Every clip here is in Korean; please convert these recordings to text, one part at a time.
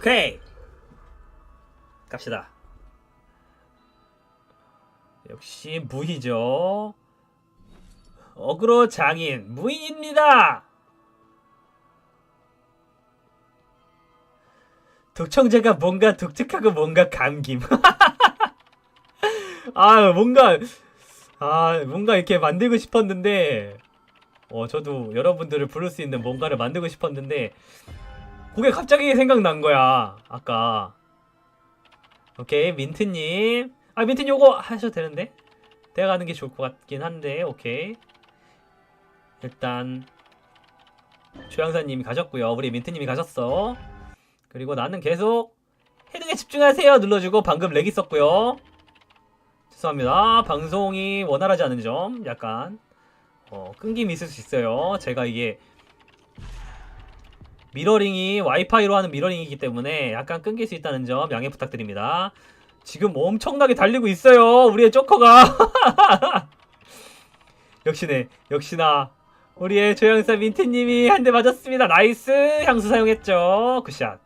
오케이. 갑시다. 역시 무희죠. 어그로 장인 무인입니다. 독청자가 뭔가 독특하고 뭔가 감김. 아 뭔가 아 뭔가 이렇게 만들고 싶었는데 어 저도 여러분들을 부를 수 있는 뭔가를 만들고 싶었는데 그게 갑자기 생각난 거야 아까. 오케이 민트님. 아 민트님 요거 하셔도 되는데? 내가 가는 게 좋을 것 같긴 한데 오케이. 일단 조양사님이 가셨고요. 우리 민트님이 가셨어. 그리고 나는 계속 헤딩에 집중하세요. 눌러주고 방금 렉 있었고요. 죄송합니다. 방송이 원활하지 않은 점 약간 어, 끊김이 있을 수 있어요. 제가 이게 미러링이 와이파이로 하는 미러링이기 때문에 약간 끊길 수 있다는 점 양해 부탁드립니다. 지금 엄청나게 달리고 있어요 우리의 조커가. 역시네 역시나. 우리의 조영사 민트님이 한 대 맞았습니다. 나이스! 향수 사용했죠. 굿샷.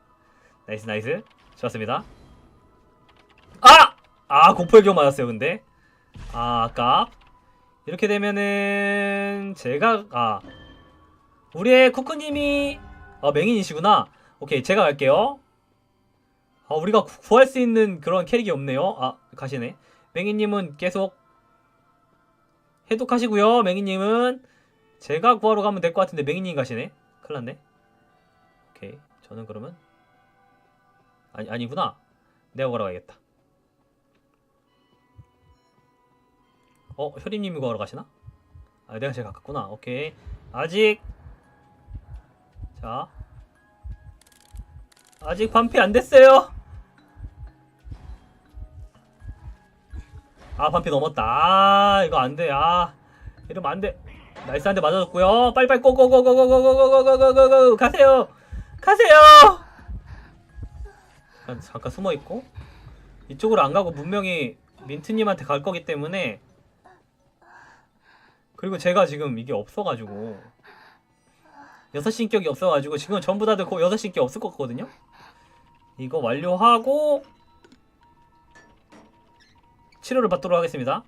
나이스 나이스. 좋았습니다. 아! 아 공포의 맞았어요 근데. 아 아까 이렇게 되면은 제가 아. 우리의 쿠쿠님이 아 맹인이시구나. 오케이 제가 갈게요. 아 우리가 구- 구할 수 있는 그런 캐릭이 없네요. 아 가시네. 맹인님은 계속 해독하시고요 맹인님은. 제가 구하러 가면 될 것 같은데 맹인님 가시네. 큰일 났네. 오케이 저는 그러면 아니 아니구나. 내가 구하러 가야겠다. 어 효림님이 구하러 가시나? 아 내가 제일 가깝구나. 오케이. 아직 자 아직 반피 안 됐어요 아 반피 넘었다 아 이거 안돼 아 이러면 안돼 나이스 한 대 맞아줬고요 빨리빨리 고고고고고고고고고고고고 가세요 가세요 잠깐, 잠깐 숨어있고 이쪽으로 안 가고 분명히 민트님한테 갈 거기 때문에 그리고 제가 지금 이게 없어가지고 여섯 신격이 없어가지고 지금 전부 다들 그 여섯 신격 없을 것 같거든요? 이거 완료하고 치료를 받도록 하겠습니다.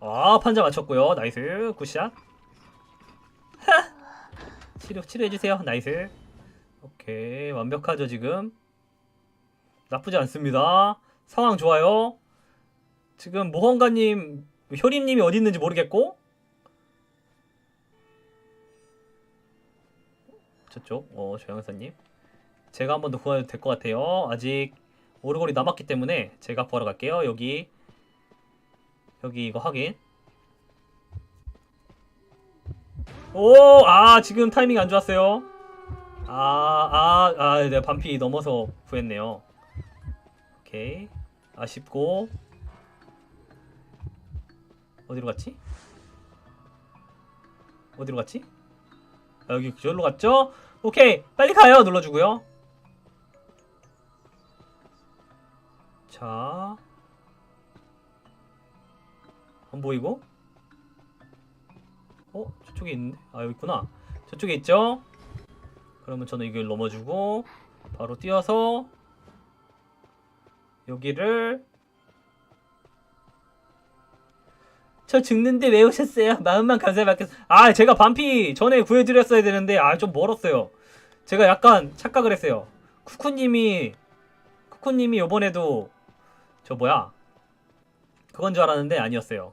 아 판자 맞췄고요. 나이스. 굿샷. 치료 치료해주세요. 나이스. 오케이. 완벽하죠 지금? 나쁘지 않습니다. 상황 좋아요. 지금 모험가님 효림님이 어디 있는지 모르겠고 저쪽 어 조영사님 제가 한 번 더 구해도 될 것 같아요 아직 오르골이 남았기 때문에 제가 구하러 갈게요 여기 여기 이거 확인 오, 아, 지금 타이밍 안 좋았어요. 아, 아, 아, 내가 반피 넘어서 구했네요. 오케이. 아쉽고. 어디로 갔지? 어디로 갔지? 아, 여기 저기로 갔죠? 오케이. 빨리 가요. 눌러주고요. 자. 안 보이고? 어? 저쪽에 있는데? 아 여기 있구나 저쪽에 있죠? 그러면 저는 이걸 넘어주고 바로 뛰어서 여기를 저 죽는데 왜 오셨어요? 마음만 감사히 받겠습니다 아 제가 반피 전에 구해드렸어야 되는데 아 좀 멀었어요. 제가 약간 착각을 했어요. 쿠쿠님이 쿠쿠님이 요번에도 저 뭐야? 그건 줄 알았는데 아니었어요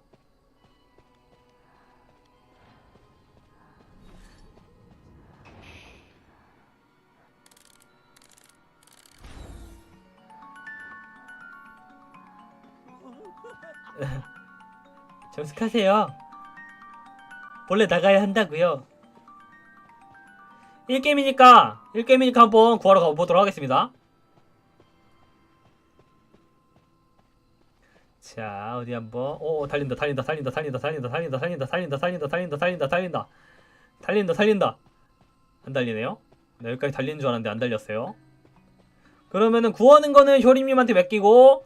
정숙하세요. 원래 나가야 한다고요. 1게임이니까 1게임이니까 한번 구하러 가보도록 하겠습니다. 자 어디 한번 오 달린다 달린다 달린다 달린다 달린다 달린다 달린다 달린다 달린다 달린다 달린다 달린다 달린다 달린다 안 달리네요. 나 여기까지 달리는 줄 알았는데 안 달렸어요. 그러면은 구하는 거는 효림님한테 맡기고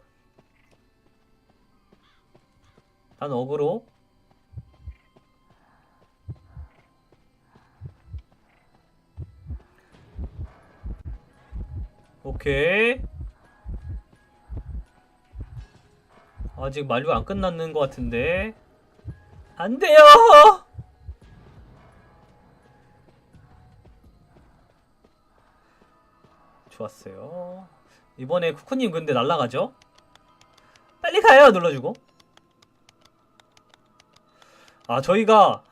단 어그로. 오케이. 아직 만류 안 끝났는 것 같은데. 안 돼요! 좋았어요. 이번에 쿠쿠님 근데 날라가죠? 빨리 가요 눌러주고. 아, 저희가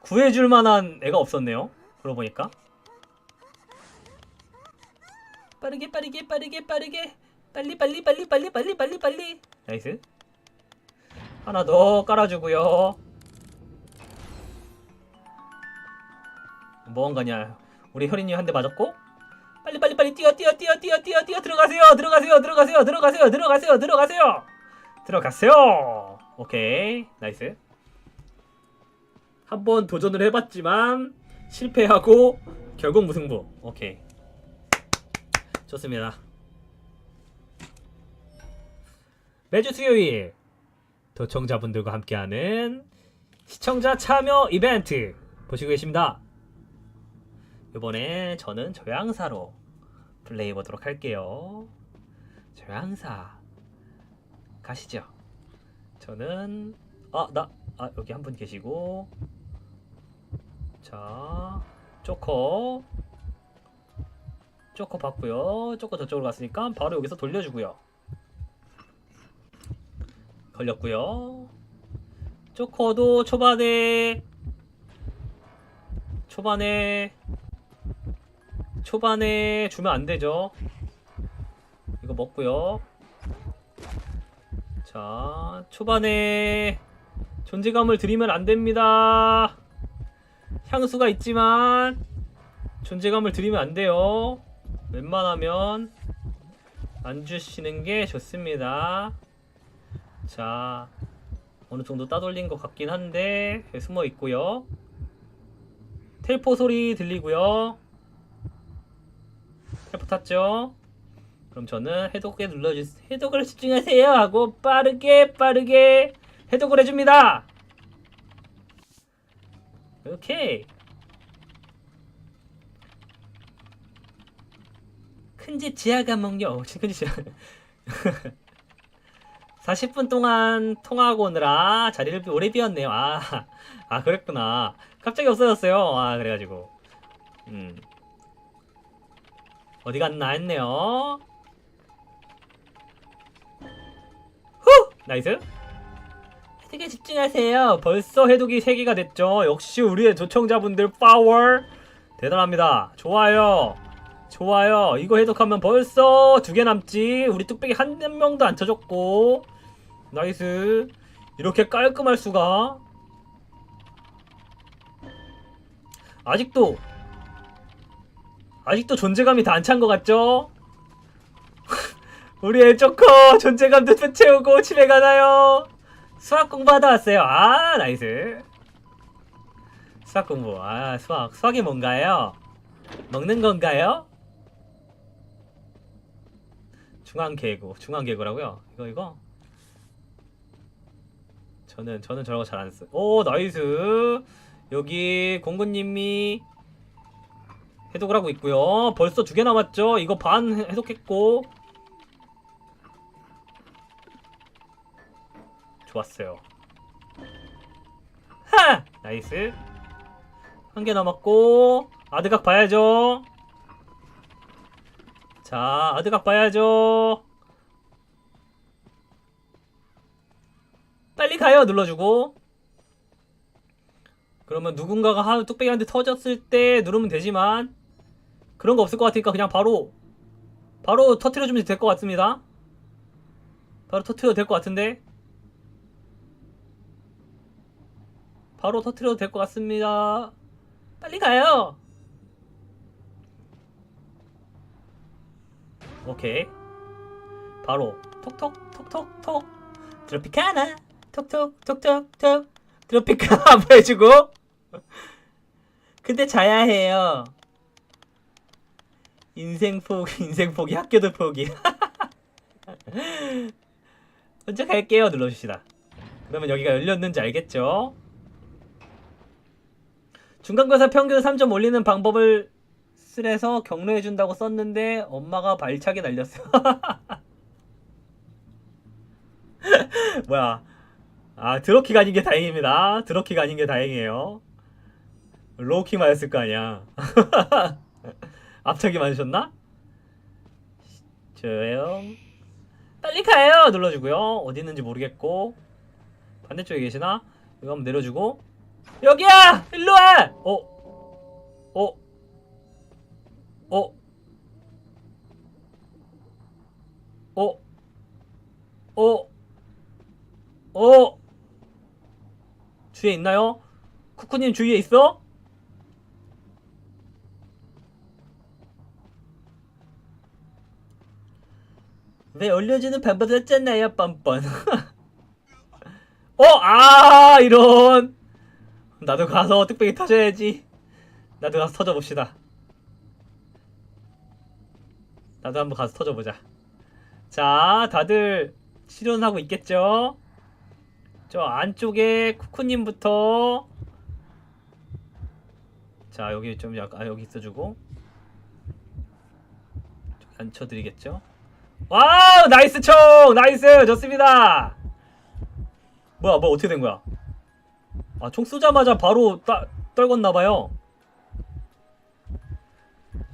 구해줄 만한 애가 없었네요. 그러고 보니까. 빠르게 빠르게 빠르게 빠르게. 빨리 빨리 빨리 빨리 빨리 빨리 빨리. 나이스. 하나 더 깔아주고요. 뭐한가냐. 우리 혈인님 한대 맞았고. 빨리 빨리 빨리 뛰어 뛰어 뛰어 뛰어 뛰어 뛰어. 들어가세요 들어가세요 들어가세요 들어가세요 들어가세요 들어가세요. 들어가세요. 오케이. 나이스 한번 도전을 해봤지만 실패하고 결국 무승부 오케이 좋습니다. 매주 수요일 도청자분들과 함께하는 시청자 참여 이벤트 보시고 계십니다. 이번에 저는 조향사로 플레이해 보도록 할게요. 조향사 가시죠. 저는 아나 아, 여기 한 분 계시고 자 조커 쪼커 봤고요. 쪼커 저쪽으로 갔으니까 바로 여기서 돌려주고요. 걸렸고요. 쪼커도 초반에 초반에 초반에 주면 안 되죠. 이거 먹고요. 자, 초반에 존재감을 들이면 안 됩니다. 향수가 있지만 존재감을 들이면 안 돼요. 웬만하면 안 주시는 게 좋습니다. 자, 어느 정도 따돌린 것 같긴 한데 숨어 있고요. 텔포 소리 들리고요. 텔포 탔죠? 그럼 저는 해독에 눌러주 해독을 집중하세요 하고 빠르게 빠르게 해독을 해줍니다. 오케이. 큰 집 지하 감옥요. 큰집 지하. 40분 동안 통화하고 오느라 자리를 오래 비웠네요. 아, 아 그랬구나. 갑자기 없어졌어요. 아 그래가지고. 음. 어디 갔나 했네요. 후! 나이스. 해독에 집중하세요. 벌써 해독이 3개가 됐죠. 역시 우리의 조청자분들 파워 대단합니다. 좋아요. 좋아요. 이거 해독하면 벌써 두 개 남지. 우리 뚝배기 한 명도 안 쳐줬고. 나이스. 이렇게 깔끔할 수가. 아직도 아직도 존재감이 다 안 찬 것 같죠? 우리 엘조커 존재감도 또 채우고 집에 가나요? 수학 공부하다 왔어요. 아 나이스. 수학 공부. 아 수학. 수학이 뭔가요? 먹는 건가요? 중앙개구. 중앙개구라고요? 이거 이거. 저는 저는 저런 거 잘안 써. 오 나이스. 여기 공구님이 해독을 하고 있고요. 벌써 두 개 남았죠. 이거 반 해- 해독했고. 좋았어요. 하! 나이스. 한 개 남았고 아드각 봐야죠. 자, 아드각 봐야죠. 빨리 가요 눌러주고. 그러면 누군가가 한 뚝배기한테 터졌을 때 누르면 되지만 그런 거 없을 것 같으니까 그냥 바로 바로 터트려주면 될 것 같습니다. 바로 터트려도 될 것 같은데 바로 터트려도 될 것 같습니다. 빨리 가요. 오케이. 바로 톡톡 톡톡 톡 트로피카나 톡톡 톡톡 톡 트로피카나 한번 해주고 근데 자야 해요. 인생 포기 인생 포기 학교도 포기 먼저 갈게요 눌러주시다. 그러면 여기가 열렸는지 알겠죠? 중간고사 평균 3점 올리는 방법을 씁쓸해서 격려해준다고 썼는데 엄마가 발차기 날렸어. 뭐야? 아 드로키가 아닌 게 다행입니다. 드로키가 아닌 게 다행이에요. 로우키 맞았을 거 아니야. 앞차기 맞으셨나? 조용. 빨리 가요! 눌러주고요. 어디 있는지 모르겠고. 반대쪽에 계시나? 이거 한번 내려주고. 여기야! 일로 와! 어? 어? 어? 어? 어? 어? 주위에 있나요? 쿠쿠님 주위에 있어? 왜 올려주는 방법 썼잖아요, 뻔뻔. 어, 아, 이런. 나도 가서 뚝배기 터져야지. 나도 가서 터져봅시다. 나도 한번 가서 터져보자. 자, 다들 치료는 하고 있겠죠? 저 안쪽에 쿠쿠님부터. 자, 여기 좀 약간, 아, 여기 있어주고. 좀 앉혀드리겠죠? 와우 나이스 총 나이스 좋습니다 뭐야 뭐 어떻게 된 거야 아 총 쏘자마자 바로 따, 떨궜나봐요.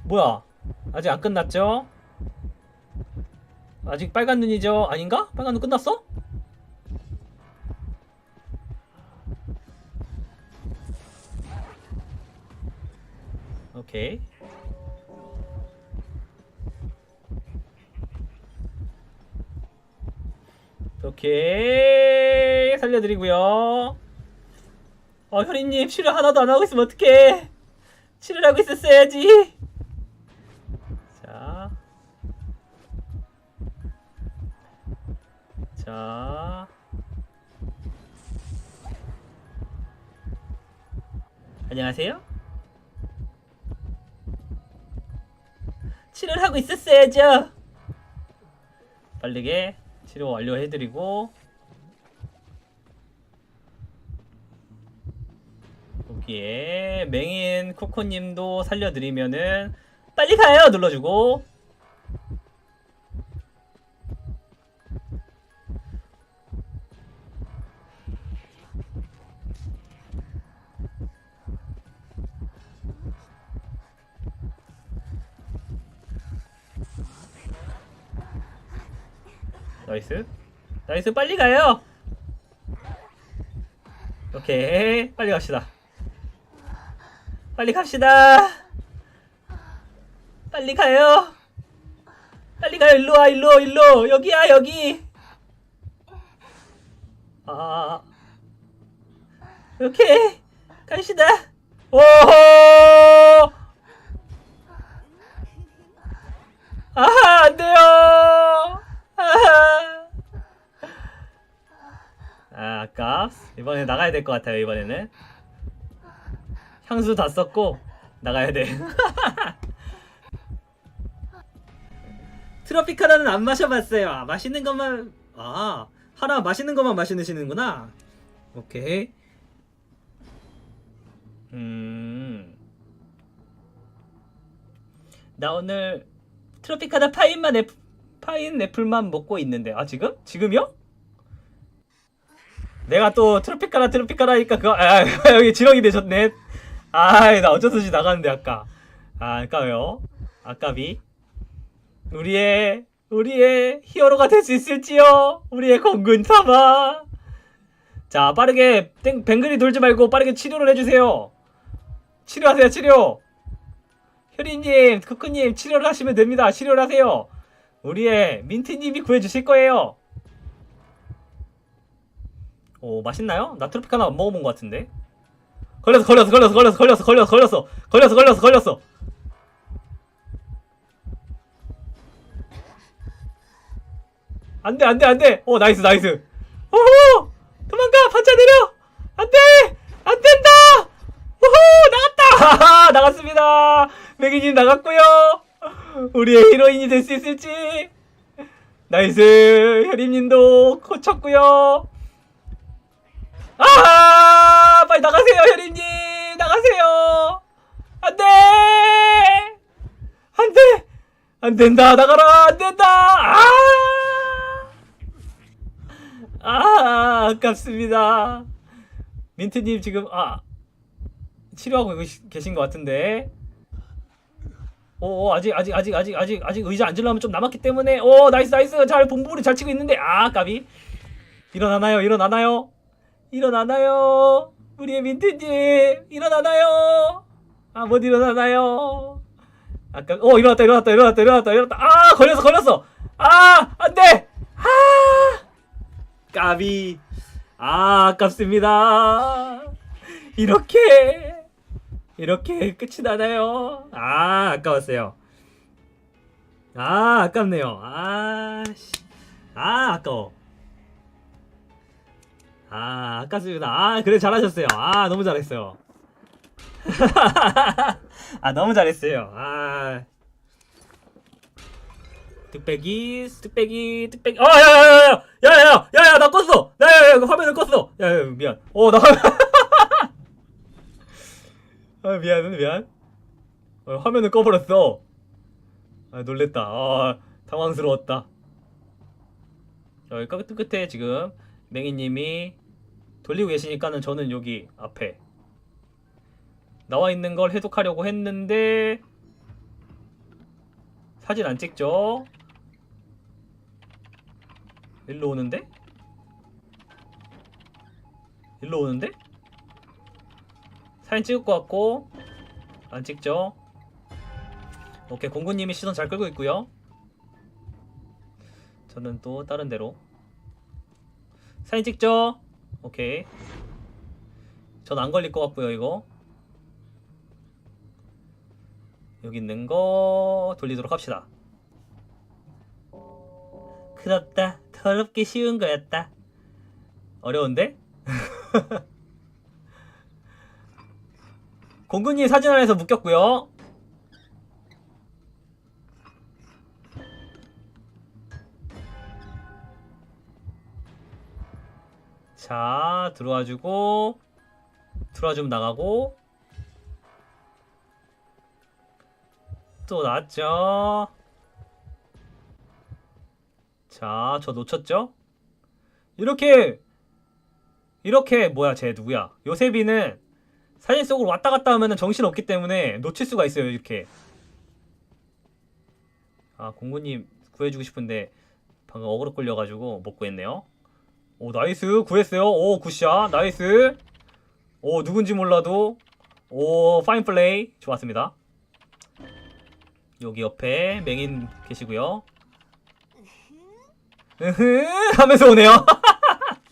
뭐야? 아직 안 끝났죠? 아직 빨간 눈이죠? 아닌가? 빨간 눈 끝났어? 오케이. 오케이. 살려드리고요 어 효리님 치료 하나도 안 하고 있으면 어떡해 치료를 하고 있었어야지 자 자. 안녕하세요. 치료를 하고 있었어야죠. 빠르게 치료 완료해드리고 여기에 맹인 코코님도 살려드리면은 빨리 가요! 눌러주고. 나이스. 나이스 빨리 가요! 오케이 빨리 갑시다 빨리 갑시다. 빨리 가요. 빨리 가요. 일로 와 일로 일로. 여기야 여기. 아. 오케이 갑시다. 오호! 아하 안 돼요. 아하. 아 아까 이번에 나가야 될 것 같아요 이번에는 향수 다 썼고 나가야 돼. 트로피카라는 안 마셔봤어요. 아, 맛있는 것만 아 하나 맛있는 것만 마시는시는구나. 오케이. 음 나 오늘 트로피카다 파인만 애플 파인 애플만 먹고 있는데 아 지금? 지금이요? 내가 또 트로피카라 트로피카라니까 그거 아 여기 지렁이 되셨네 아이 나 어쩔 수 없이 나가는데 아까. 아 아까요. 아까비. 우리의 우리의 히어로가 될 수 있을지요? 우리의 공군 삼아. 자 빠르게 땡 뱅글이 돌지 말고 빠르게 치료를 해주세요. 치료하세요 치료. 효리님 쿠쿠님 치료를 하시면 됩니다. 치료를 하세요. 우리의 민트님이 구해주실 거예요. 오 맛있나요? 나 트로피카나 안 먹어본 것 같은데 걸렸어 걸렸어 걸렸어 걸렸어 걸렸어 걸렸어 걸렸어 걸렸어 걸렸어 걸렸어 안돼 안돼 안돼. 오 나이스 나이스. 오호 도망가! 반차 내려! 안돼! 안 된다! 오호 나갔다! 나갔습니다. 맥이님 나갔고요. 우리의 히로인이 될 수 있을지. 나이스 혈임님도 고쳤고요. 아 빨리 나가세요 혈임님. 나가세요. 안돼! 안 된다 나가라 안 된다! 아! 아 아깝습니다. 민트님 지금 아 치료하고 계신 것 같은데. 오 오, 아직 아직 아직 아직 아직 아직 의자 앉으려면 좀 남았기 때문에. 오 나이스 나이스. 잘 본부를 잘 치고 있는데. 아 까비. 일어나나요? 일어나나요? 일어나나요 우리의 민트님 일어나나요? 아 못 일어나나요? 아까 어 일어났다 일어났다 일어났다 일어났다 일어났다. 아 걸렸어 걸렸어. 아 안돼! 아! 까비. 아 아깝습니다. 이렇게 이렇게 끝이 나나요? 아 아까웠어요. 아 아깝네요. 아씨. 아 아까워 아 아깝습니다 아 그래 잘하셨어요 아 너무 잘했어요 아 너무 잘했어요 아 뚝배기 뚝배기 뚝배기 어 야야야야 야 야야 야 야야 나 껐어 야야야 화면을 껐어 야야 미안 어나 아 미안 미안 어, 화면을 꺼버렸어 아 놀랬다 아 당황스러웠다 여기 끝 끝에 지금 맹이님이 돌리고 계시니까는 저는 여기 앞에 나와 있는 걸 해독하려고 했는데 사진 안 찍죠? 일로 오는데? 일로 오는데? 사진 찍을 것 같고 안 찍죠? 오케이 공구님이 시선 잘 끌고 있고요 저는 또 다른 데로 사진 찍죠? 오케이 전 안 걸릴 것 같고요 이거 여기 있는 거 돌리도록 합시다. 그렇다. 더럽게 쉬운 거였다. 어려운데? 공군님 사진 안에서 묶였고요. 자, 들어와주고 들어와주면 나가고 또 나왔죠. 자, 저 놓쳤죠? 이렇게 이렇게 뭐야, 쟤 누구야? 요세비는 사진 속으로 왔다 갔다 하면은 정신 없기 때문에 놓칠 수가 있어요, 이렇게. 아, 공구님 구해주고 싶은데 방금 어그로 끌려가지고 못 구했네요. 오, 나이스 구했어요. 오, 굿샷, 나이스. 오, 누군지 몰라도 오, 파인 플레이 좋았습니다. 여기 옆에 맹인 계시고요. 으흐 하면서 오네요.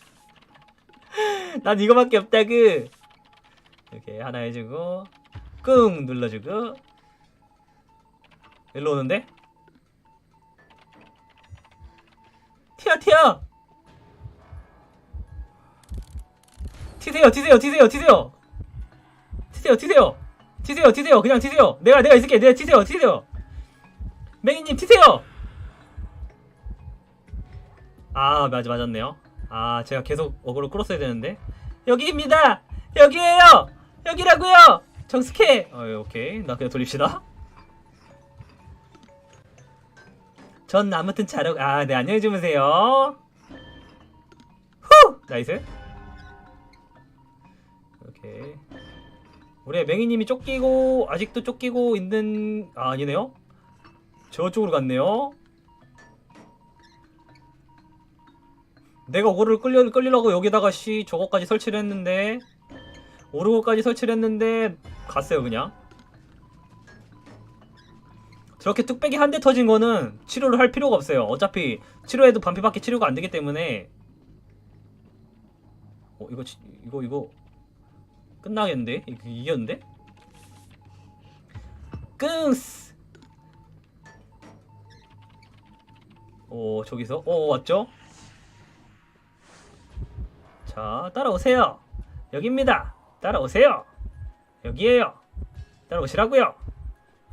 난 이거밖에 없다그. 이렇게 하나 해주고 끙 눌러주고 일로 오는데 튀어 튀어 튀세요 튀세요 튀세요 튀세요. 튀세요 튀세요. 튀세요 튀세요. 그냥 튀세요. 내가 내가 있을게. 내가 튀세요 튀세요. 맹이님 튀세요. 아 맞아 맞았네요. 아 제가 계속 어그로 끌었어야 되는데. 여기입니다. 여기에요. 여기라고요. 정숙해. 어 오케이. 나 그냥 돌립시다. 전 아무튼 자러 아네 안녕히 주무세요. 후! 나이스 오케이 우리 맹이님이 쫓기고 아직도 쫓기고 있는 아 아니네요 저쪽으로 갔네요. 내가 오르를 끌려 끌리려고 여기다가 씨 저거까지 설치를 했는데 오르고까지 설치를 했는데 갔어요 그냥. 저렇게 뚝배기 한 대 터진 거는 치료를 할 필요가 없어요. 어차피 치료해도 반피밖에 치료가 안 되기 때문에. 어 이거 치- 이거 이거 끝나겠는데? 이- 이겼는데? 끙스. 오 저기서? 오 왔죠? 자 따라오세요. 여기입니다. 따라오세요. 여기에요. 따라오시라고요.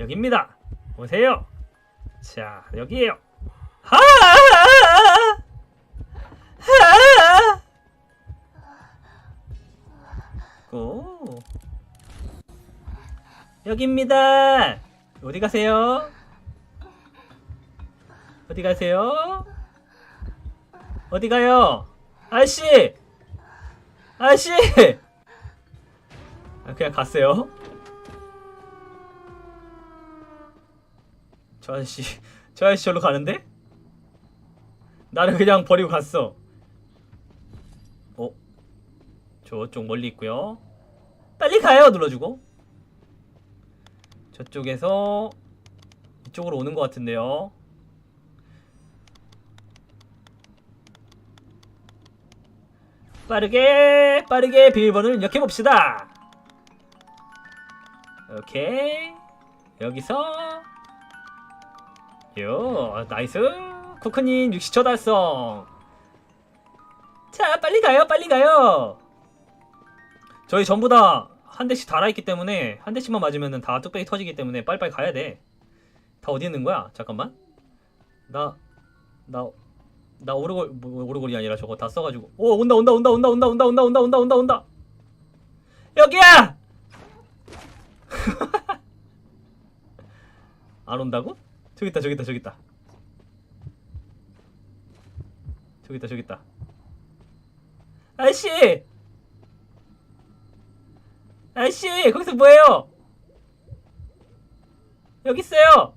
여기입니다. 오세요. 자 여기에요. 하 고 여기입니다 어디 가세요 어디 가세요? 어디 가요? 아저씨! 아저씨! 아, 그냥 갔어요. 저 아저씨, 저 아저씨 절로 가는데? 나를 그냥 버리고 갔어. 어? 저쪽 멀리 있고요. 빨리 가요! 눌러주고. 저쪽에서 이쪽으로 오는 것 같은데요. 빠르게 빠르게 비밀번호를 입력해 봅시다. 오케이 여기서 요 나이스 코크님 60초 달성. 자 빨리 가요 빨리 가요. 저희 전부 다 한 대씩 달아있기 때문에 한 대씩만 맞으면 다 뚝배기 터지기 때문에 빨리빨리 가야 돼. 다 어디 있는 거야? 잠깐만. 나, 나, 나 오르골, 뭐, 오르골이 아니라 저거 다 써가지고. 오, 온다, 온다, 온다, 온다, 온다, 온다, 온다, 온다, 온다, 온다, 온다. 여기야! 안 온다고? 저기 있다, 저기 있다, 저기 있다. 저기 있다, 저기 있다. 아저씨! 아저씨! 거기서 뭐해요? 여기 있어요!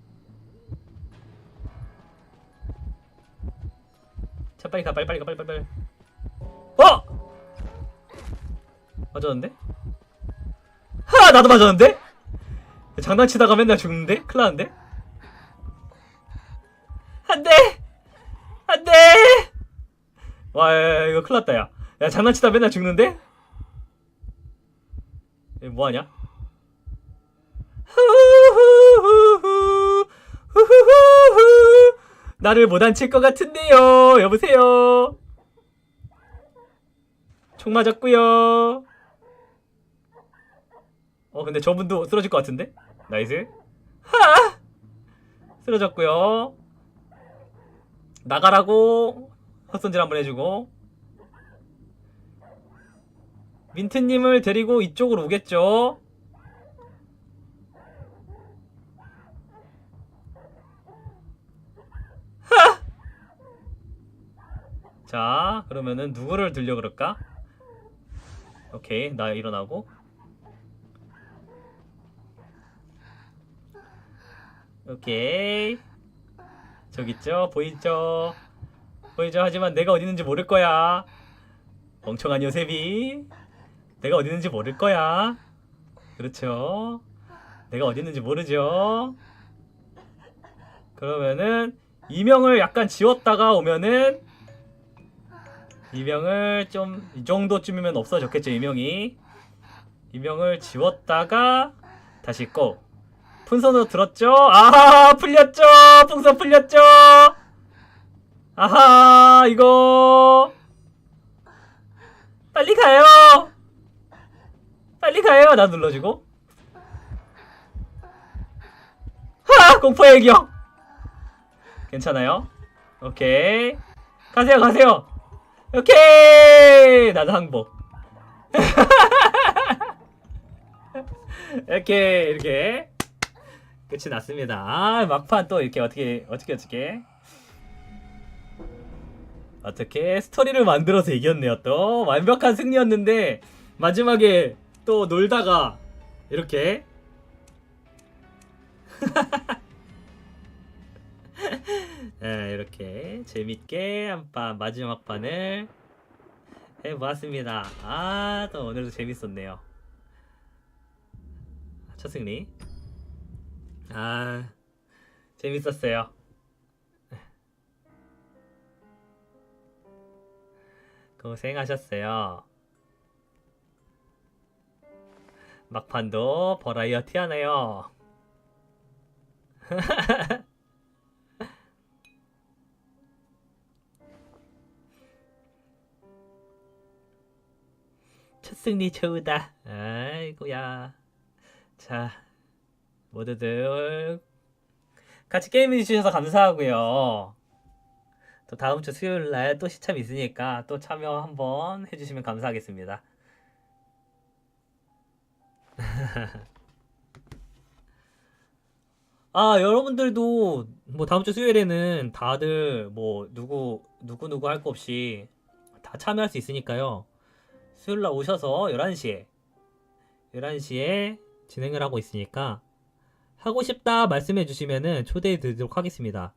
자 빨리 가 빨리 빨리 가 빨리 빨리 어! 맞았는데? 하 나도 맞았는데? 장난치다가 맨날 죽는데? 큰일 나는데? 안돼! 안돼! 와 야, 야, 이거 큰일 났다 야. 야 장난치다 맨날 죽는데? 얘 뭐하냐? 나를 못 앉힐 것 같은데요. 여보세요. 총 맞았고요. 어 근데 저분도 쓰러질 것 같은데? 나이스. 하! 쓰러졌고요. 나가라고 헛손질 한번 해주고 민트님을 데리고 이쪽으로 오겠죠? 자, 그러면은 누구를 들려 그럴까? 오케이, 나 일어나고. 오케이. 저기 있죠? 보이죠? 보이죠? 하지만 내가 어디 있는지 모를 거야. 멍청한 요셉이. 내가 어디 있는지 모를 거야. 그렇죠? 내가 어디 있는지 모르죠? 그러면은 이명을 약간 지웠다가 오면은 이명을 좀 이 정도쯤이면 없어졌겠죠 이명이 이명을 지웠다가 다시 고 풍선으로 들었죠 아하 풀렸죠 풍선 풀렸죠 아하 이거 빨리 가요 빨리 가요. 나 눌러주고. 하! 공포의 기억 괜찮아요? 오케이. 가세요 가세요. 오케이! 나도 항복. 이렇게 이렇게. 끝이 났습니다. 아 막판 또 이렇게 어떻게 어떻게 어떻게. 어떻게 스토리를 만들어서 이겼네요 또. 완벽한 승리였는데 마지막에 또 놀다가 이렇게 네, 이렇게 재밌게 한판 마지막 판을 해보았습니다. 아, 또 오늘도 재밌었네요. 첫 승리. 아, 재밌었어요. 고생하셨어요. 막판도 버라이어티 하네요. 첫 승리 좋다. 아이고야. 자, 모두들 같이 게임 해 주셔서 감사하고요. 또 다음 주 수요일 날 또 시참 있으니까 또 참여 한번 해주시면 감사하겠습니다. 아, 여러분들도 뭐 다음 주 수요일에는 다들 뭐 누구 누구 누구 할 거 없이 다 참여할 수 있으니까요. 수요일 날 오셔서 11시에 11시에 진행을 하고 있으니까 하고 싶다 말씀해 주시면은 초대해 드리도록 하겠습니다.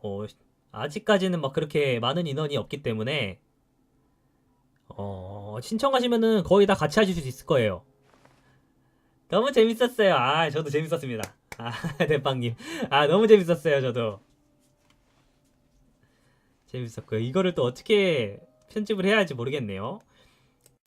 뭐 아직까지는 막 그렇게 많은 인원이 없기 때문에 어, 신청하시면은 거의 다 같이 하실 수 있을 거예요. 너무 재밌었어요. 아, 저도 재밌었습니다. 아, 대빵님. 아, 너무 재밌었어요, 저도. 재밌었고요. 이거를 또 어떻게 편집을 해야 할지 모르겠네요.